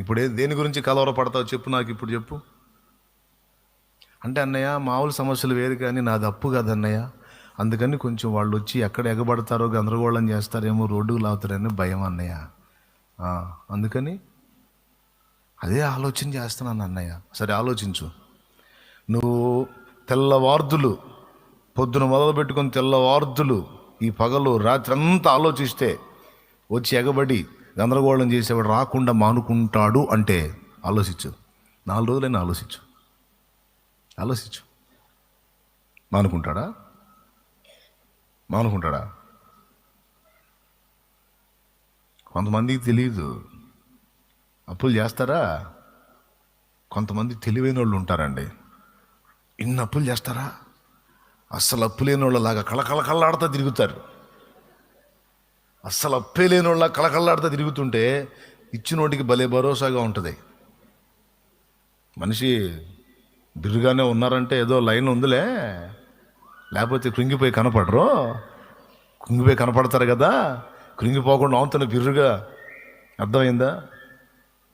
ఇప్పుడే దేని గురించి కలవర పడతావు చెప్పు నాకు ఇప్పుడు చెప్పు. అంటే అన్నయ్య మామూలు సమస్యలు వేరు కానీ నాది అప్పు కదన్నయ్య అందుకని కొంచెం వాళ్ళు వచ్చి ఎక్కడ ఎగబడతారో గందరగోళం చేస్తారేమో రోడ్డుకు లాగుతారని భయం అన్నయ్య. అందుకని అదే ఆలోచన చేస్తున్నాను అన్నయ్య. సరే ఆలోచించు. నువ్వు తెల్లవార్దులు పొద్దున మొదలు పెట్టుకొని తెల్లవార్దులు ఈ పగలు రాత్రి అంతా ఆలోచిస్తే వచ్చి ఎగబడి గందరగోళం చేసేవాడు రాకుండా మానుకుంటాడు అంటే ఆలోచించు. నాలుగు రోజులైనా ఆలోచించు. ఆలోచించు. మానుకుంటాడా? మానుకుంటాడా? కొంతమందికి తెలియదు అప్పులు చేస్తారా? కొంతమంది తెలివైన వాళ్ళు ఉంటారండి. ఇన్ని అప్పులు చేస్తారా? అస్సలు అప్పు లేని వాళ్ళలాగా కళకళ కళ్ళాడుతూ తిరుగుతారు. అస్సలు అప్పే లేని వాళ్ళ కళకళలాడుతూ తిరుగుతుంటే ఇచ్చినోటికి భలే భరోసాగా ఉంటుంది. మనిషి బిర్రుగానే ఉన్నారంటే ఏదో లైన్ ఉందిలే. లేకపోతే కృంగిపోయి కనపడరు. కృంగిపోయి కనపడతారు కదా. కృంగిపోకుండా అవుతున్న బిర్రుగా. అర్థమైందా?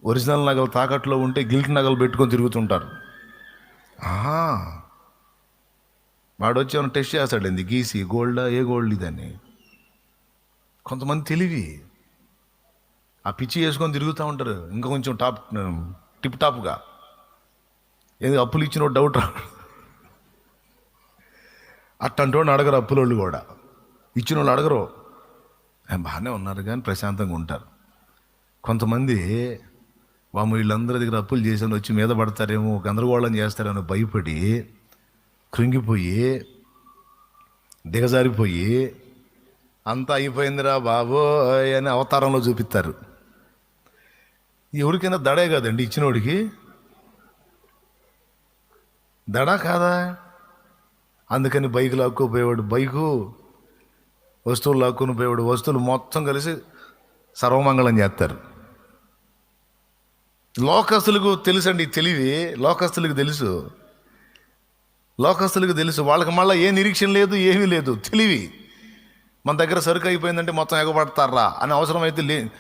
ఒరిజినల్ నగలు తాకట్లో ఉంటే గిల్ట్ నగలు పెట్టుకొని తిరుగుతుంటారు. ఆహా. వాడు వచ్చి ఏమైనా టెస్ట్ చేస్తాడు ఏంది గీసి గోల్డా ఏ గోల్డ్ ఇదని? కొంతమంది తెలివి. ఆ పిచ్చి వేసుకొని తిరుగుతూ ఉంటారు. ఇంకా కొంచెం టాప్ టిప్ టాప్గా. ఏది అప్పులు ఇచ్చిన డౌట్ రా. అడగరు అప్పులోళ్ళు కూడా. ఇచ్చిన వాళ్ళు అడగరు. బాగానే ఉన్నారు కానీ ప్రశాంతంగా ఉంటారు. కొంతమంది వాము వీళ్ళందరి దగ్గర అప్పులు చేసాను వచ్చి మీద పడతారేమో గందరగోళం చేస్తారేమో భయపడి కృంగిపోయి దిగజారిపోయి అంతా అయిపోయిందిరా బాబో అని అవతారంలో చూపిస్తారు. ఎవరికైనా దడే కదండి ఇచ్చినోడికి. దడా కాదా? అందుకని బైక్ లాక్కుపోయేవాడు బైకు వస్తువులు లాక్కుని పోయేవాడు వస్తువులు మొత్తం కలిసి సర్వమంగళం చేస్తారు. లోకస్తులకు తెలుసండి తెలివి లోకస్తులకు తెలుసు. లోకస్తులకు తెలుసు వాళ్ళకి మళ్ళీ ఏ నిరీక్షణ లేదు ఏమీ లేదు తెలివి. మన దగ్గర సరుకు అయిపోయిందంటే మొత్తం ఎగబడతారా అని అవసరమైతే లే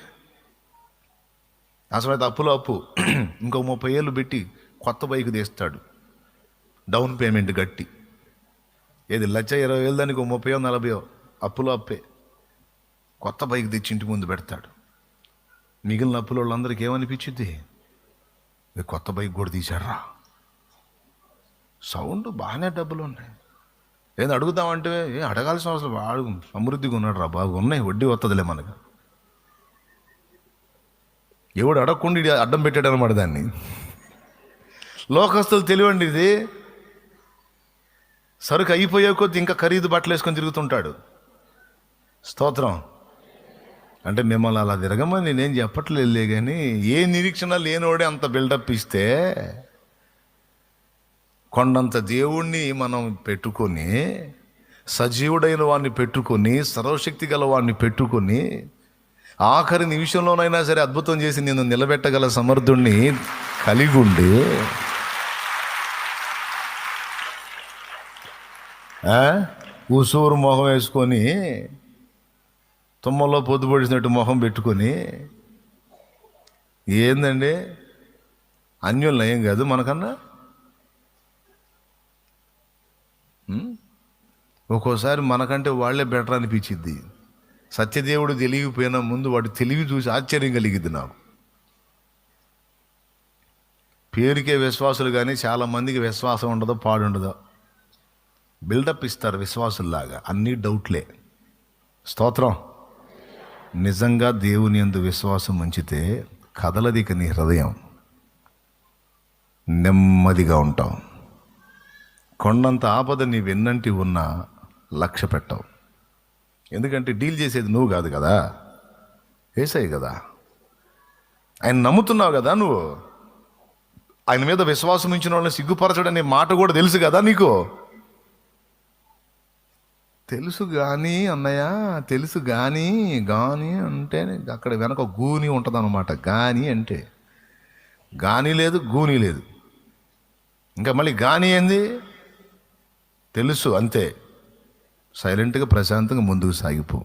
అవసరమైతే అప్పులో అప్పు. ఇంకో ముప్పై ఏళ్ళు పెట్టి కొత్త బైక్ తీస్తాడు. డౌన్ పేమెంట్ గట్టి. ఏది లక్ష ఇరవై వేలు దానికి ఓ ముప్పయో నలభయో అప్పులో అప్పే. కొత్త బైక్ తెచ్చి ఇంటి ముందు పెడతాడు. మిగిలిన అప్పుల వాళ్ళందరికీ ఏమనిపించింది కొత్త బైక్ కూడా తీశారా సౌండ్ బాగానే డబ్బులు ఉన్నాయి. ఏదో అడుగుదామంటే ఏ అడగాల్సిన అవసరం వాడు సమృద్ధిగా ఉన్నాడు రా బాబు. ఉన్నాయి వడ్డీ వస్తుందిలే మనకు. ఎవడు అడగకుండా అడ్డం పెట్టాడు అనమాట దాన్ని. లోకస్తులు తెలివండి ఇది. సరుకు అయిపోయే కొద్ది ఇంకా ఖరీదు బట్టలు వేసుకొని తిరుగుతుంటాడు. స్తోత్రం. అంటే మిమ్మల్ని అలా తిరగమని నేనేం చెప్పట్లేదులే కానీ ఏ నిరీక్షణ లేనోడే అంత బిల్డప్ ఇస్తే కొండంత దేవుణ్ణి మనం పెట్టుకొని సజీవుడైన వాడిని పెట్టుకొని సర్వశక్తి గల వాడిని పెట్టుకొని ఆఖరి నిమిషంలోనైనా సరే అద్భుతం చేసి నేను నిలబెట్టగల సమర్థుణ్ణి కలిగి ఉండి ఆ? ఉసూరు మొహం వేసుకొని తుమ్మలో పొద్దు పొడిచినట్టు మొహం పెట్టుకొని ఏందండి అన్యులు నయం కాదు మనకన్నా ఒక్కోసారి మనకంటే వాళ్ళే బెటర్ అనిపించిద్ది. సత్యదేవుడు తెలియకపోయినా ముందు వాడు తెలివి చూసి ఆశ్చర్యం కలిగిద్ది నాకు. పేరుకే విశ్వాసులు కానీ చాలా మందికి విశ్వాసం ఉండదో పాడుండదో బిల్డప్ ఇస్తారు విశ్వాసుల్లాగా అన్నీ డౌట్లే స్తోత్రం. నిజంగా దేవుని యందు విశ్వాసం ఉంచితే కదలదిక నీ హృదయం. నెమ్మదిగా ఉంటాం. కొండంత ఆపద నీ వెన్నంటి ఉన్నా లక్ష్య పెట్టవు. ఎందుకంటే డీల్ చేసేది నువ్వు కాదు కదా. వేసాయి కదా. ఆయన నమ్ముతున్నావు కదా నువ్వు. ఆయన మీద విశ్వాసం ఉంచిన వాళ్ళని సిగ్గుపరచడనే మాట కూడా తెలుసు కదా నీకు. తెలుసు కానీ అన్నయ్య తెలుసు కానీ గాని అంటే అక్కడ వెనక గూని ఉంటుంది అనమాట గాని అంటే. గాని లేదు గూని లేదు. ఇంకా మళ్ళీ గాని ఏంది? తెలుసు అంతే. సైలెంట్గా ప్రశాంతంగా ముందుకు సాగిపో.